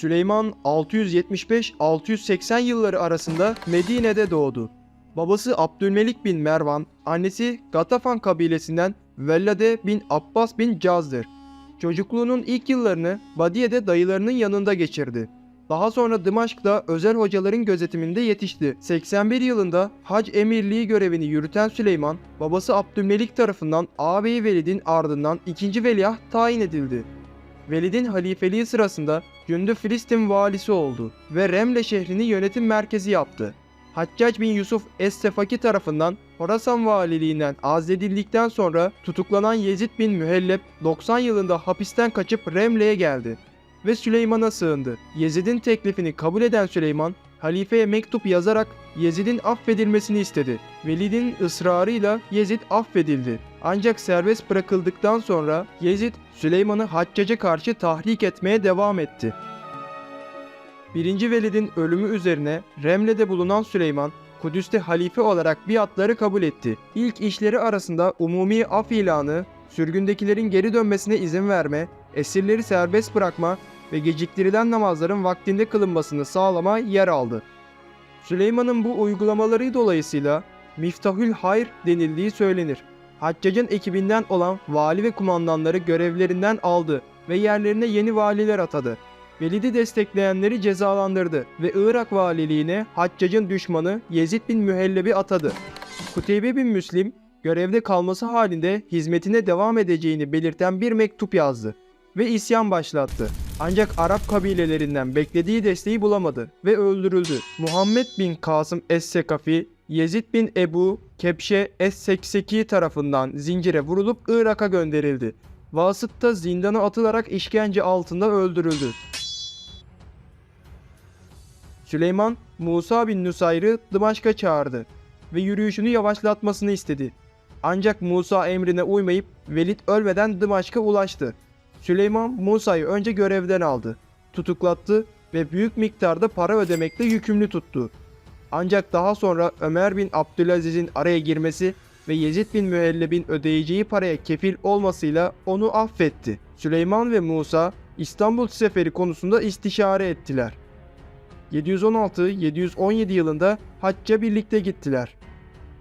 Süleyman 675-680 yılları arasında Medine'de doğdu. Babası Abdülmelik bin Mervan, annesi Gatafan kabilesinden Vellade bin Abbas bin Caz'dır. Çocukluğunun ilk yıllarını Badiye'de dayılarının yanında geçirdi. Daha sonra Dımaşk'ta özel hocaların gözetiminde yetişti. 81 yılında hac emirliği görevini yürüten Süleyman, babası Abdülmelik tarafından ağabeyi Velid'in ardından ikinci veliaht tayin edildi. Velid'in halifeliği sırasında Cündü Filistin valisi oldu ve Remle şehrini yönetim merkezi yaptı. Haccac bin Yusuf Es-Sefaki tarafından Horasan valiliğinden azledildikten sonra tutuklanan Yezid bin Mühelleb 90 yılında hapisten kaçıp Remle'ye geldi ve Süleyman'a sığındı. Yezid'in teklifini kabul eden Süleyman, halifeye mektup yazarak Yezid'in affedilmesini istedi. Velid'in ısrarıyla Yezid affedildi. Ancak serbest bırakıldıktan sonra Yezid Süleyman'ı Haccac'a karşı tahrik etmeye devam etti. 1. Velid'in ölümü üzerine Remle'de bulunan Süleyman, Kudüs'te halife olarak biatları kabul etti. İlk işleri arasında umumi af ilanı, sürgündekilerin geri dönmesine izin verme, esirleri serbest bırakma ve geciktirilen namazların vaktinde kılınmasını sağlama yer aldı. Süleyman'ın bu uygulamaları dolayısıyla Miftahül Hayr denildiği söylenir. Haccac'ın ekibinden olan vali ve kumandanları görevlerinden aldı ve yerlerine yeni valiler atadı. Velid'i destekleyenleri cezalandırdı ve Irak valiliğine Haccac'ın düşmanı Yezid bin Mühelleb'i atadı. Kuteybe bin Müslim görevde kalması halinde hizmetine devam edeceğini belirten bir mektup yazdı ve isyan başlattı. Ancak Arap kabilelerinden beklediği desteği bulamadı ve öldürüldü. Muhammed bin Kasım Es-Sekafi, Yezid bin Ebu Kepşe Es-Sekseki tarafından zincire vurulup Irak'a gönderildi. Vasıtta zindana atılarak işkence altında öldürüldü. Süleyman, Musa bin Nusayr'ı Dımaşk'a çağırdı ve yürüyüşünü yavaşlatmasını istedi. Ancak Musa emrine uymayıp Velid ölmeden Dımaşk'a ulaştı. Süleyman Musa'yı önce görevden aldı, tutuklattı ve büyük miktarda para ödemekle yükümlü tuttu. Ancak daha sonra Ömer bin Abdülaziz'in araya girmesi ve Yezid bin Mühelleb'in ödeyeceği paraya kefil olmasıyla onu affetti. Süleyman ve Musa İstanbul seferi konusunda istişare ettiler. 716-717 yılında hacca birlikte gittiler.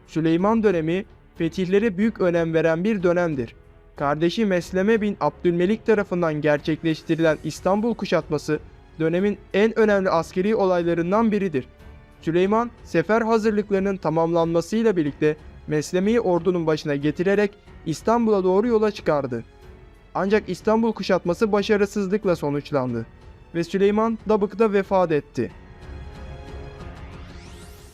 Süleyman dönemi fetihlere büyük önem veren bir dönemdir. Kardeşi Mesleme bin Abdülmelik tarafından gerçekleştirilen İstanbul kuşatması dönemin en önemli askeri olaylarından biridir. Süleyman sefer hazırlıklarının tamamlanmasıyla birlikte Mesleme'yi ordunun başına getirerek İstanbul'a doğru yola çıkardı. Ancak İstanbul kuşatması başarısızlıkla sonuçlandı ve Süleyman Dabık'ta vefat etti.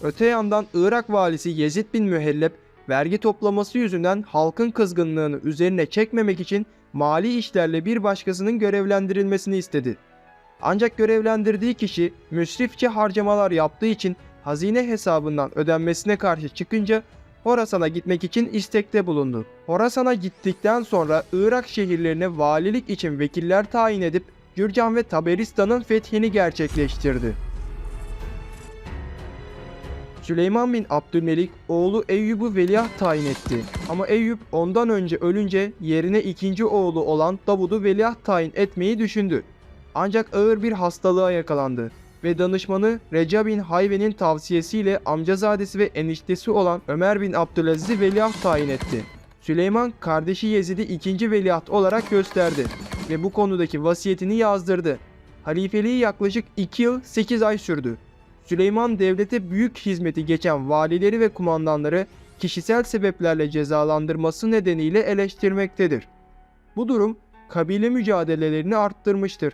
Öte yandan Irak valisi Yezid bin Mühelleb vergi toplaması yüzünden halkın kızgınlığını üzerine çekmemek için mali işlerle bir başkasının görevlendirilmesini istedi. Ancak görevlendirdiği kişi müsrifçe harcamalar yaptığı için hazine hesabından ödenmesine karşı çıkınca Horasan'a gitmek için istekte bulundu. Horasan'a gittikten sonra Irak şehirlerine valilik için vekiller tayin edip Gürcan ve Taberistan'ın fethini gerçekleştirdi. Süleyman bin Abdülmelik oğlu Eyyub'u veliaht tayin etti. Ama Eyyub ondan önce ölünce yerine ikinci oğlu olan Davud'u veliaht tayin etmeyi düşündü. Ancak ağır bir hastalığa yakalandı ve danışmanı Reca bin Hayve'nin tavsiyesiyle amcazadesi ve eniştesi olan Ömer bin Abdülaziz'i veliaht tayin etti. Süleyman kardeşi Yezid'i ikinci veliaht olarak gösterdi ve bu konudaki vasiyetini yazdırdı. Halifeliği yaklaşık 2 yıl 8 ay sürdü. Süleyman devlete büyük hizmeti geçen valileri ve kumandanları kişisel sebeplerle cezalandırması nedeniyle eleştirmektedir. Bu durum kabile mücadelelerini arttırmıştır.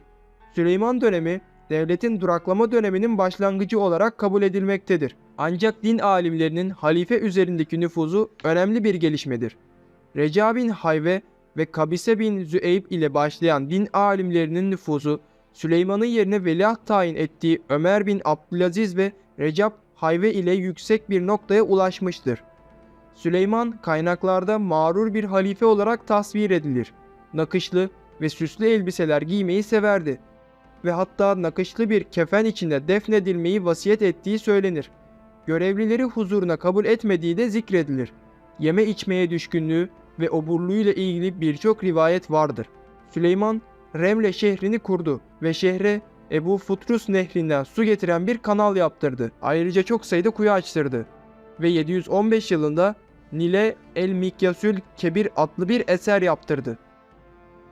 Süleyman dönemi devletin duraklama döneminin başlangıcı olarak kabul edilmektedir. Ancak din alimlerinin halife üzerindeki nüfuzu önemli bir gelişmedir. Reca bin Hayve ve Kabise bin Züeyb ile başlayan din alimlerinin nüfuzu Süleyman'ın yerine veliaht tayin ettiği Ömer bin Abdülaziz ve Recep Hayve ile yüksek bir noktaya ulaşmıştır. Süleyman kaynaklarda mağrur bir halife olarak tasvir edilir. Nakışlı ve süslü elbiseler giymeyi severdi ve hatta nakışlı bir kefen içinde defnedilmeyi vasiyet ettiği söylenir. Görevlileri huzuruna kabul etmediği de zikredilir. Yeme içmeye düşkünlüğü ve oburluğuyla ilgili birçok rivayet vardır. Süleyman Remle şehrini kurdu ve şehre Ebu Futrus nehrinden su getiren bir kanal yaptırdı. Ayrıca çok sayıda kuyu açtırdı. Ve 715 yılında Nil'e El Mikyasül Kebir adlı bir eser yaptırdı.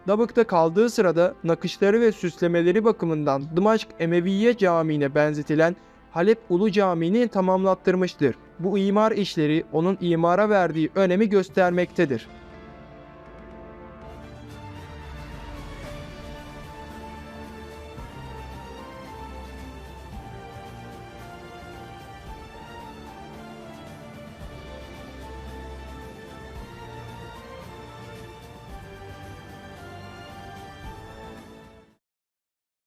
Dabık'ta kaldığı sırada nakışları ve süslemeleri bakımından Dımaşk Emeviye Camii'ne benzetilen Halep Ulu Camii'ni tamamlattırmıştır. Bu imar işleri onun imara verdiği önemi göstermektedir.